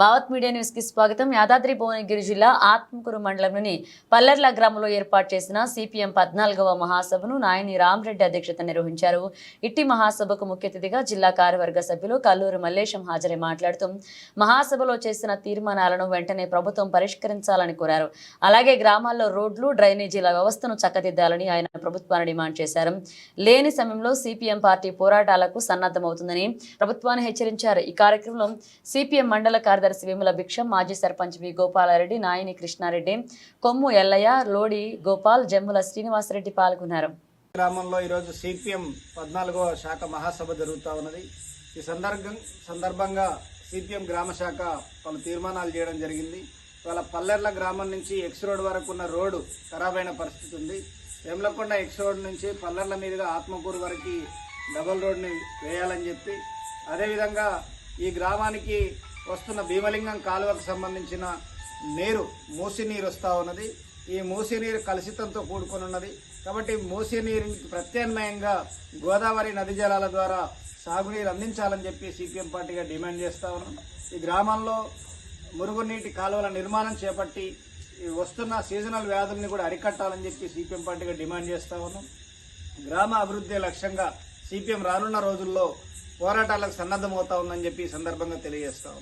Bhavat media న్యూస్కి స్వాగతం. యాదాద్రి భువనగిరి జిల్లా ఆత్మకూరు మండలంలోని పల్లెర్ల గ్రామంలో ఏర్పాటు చేసిన సిపిఎం పద్నాలుగవ మహాసభను నాయని రామరెడ్డి అధ్యక్షత నిర్వహించారు. ఇట్టి మహాసభకు ముఖ్య అతిథిగా జిల్లా కార్యవర్గ సభ్యులు కల్లూరు మల్లేశం హాజరై మాట్లాడుతూ మహాసభలో చేసిన తీర్మానాలను వెంటనే ప్రభుత్వం పరిష్కరించాలని కోరారు. అలాగే గ్రామాల్లో రోడ్లు డ్రైనేజీల వ్యవస్థను చక్కదిద్దాలని ఆయన ప్రభుత్వాన్ని డిమాండ్ చేశారు. లేని సమయంలో సిపిఎం పార్టీ పోరాటాలకు సన్నద్ధమవుతుందని ప్రభుత్వాన్ని హెచ్చరించారు. ఈ కార్యక్రమంలో సిపిఎం మండల కార్యదర్శి వేముల భిక్షం మాజీ సర్పంచ్ వి గోపాలరెడ్డి నాయని కృష్ణారెడ్డి కొమ్ము ఎల్లయ్య లోడి గోపాల్ జమ్ముల శ్రీనివాసరెడ్డి పాల్గొన్నారు. గ్రామంలో ఈరోజు సిపిఎం పద్నాలుగవ శాఖ మహాసభ జరుగుతూ ఉన్నది. ఈ సందర్భం సందర్భంగా సిపిఎం గ్రామ శాఖ పలు తీర్మానాలు చేయడం జరిగింది. ఇవాళ పల్లెర్ల గ్రామం నుంచి ఎక్స్ రోడ్ వరకు ఉన్న రోడ్డు ఖరాబైన పరిస్థితి ఉంది. వేములకొండ ఎక్స్ రోడ్ నుంచి పల్లెర్ల మీదుగా ఆత్మకూరు వరకు డబల్ రోడ్ని వేయాలని చెప్పి అదేవిధంగా ఈ గ్రామానికి వస్తున్న భీమలింగం కాలువకు సంబంధించిన నీరు మూసి నీరు వస్తూ ఉన్నది. ఈ మూసి నీరు కలుషితంతో కూడుకొని ఉన్నది. కాబట్టి మూసి నీరు ప్రత్యామ్నాయంగా గోదావరి నది జలాల ద్వారా సాగునీరు అందించాలని చెప్పి సిపిఎం పార్టీగా డిమాండ్ చేస్తా ఉన్నాం. ఈ గ్రామంలో మురుగునీటి కాలువల నిర్మాణం చేపట్టి వస్తున్న సీజనల్ వ్యాధుల్ని కూడా అరికట్టాలని చెప్పి సిపిఎం పార్టీగా డిమాండ్ చేస్తా ఉన్నాం. గ్రామ అభివృద్ధి లక్ష్యంగా సిపిఎం రానున్న రోజుల్లో పోరాటాలకు సన్నద్ధమవుతా ఉందని చెప్పి ఈ సందర్భంగా తెలియజేస్తా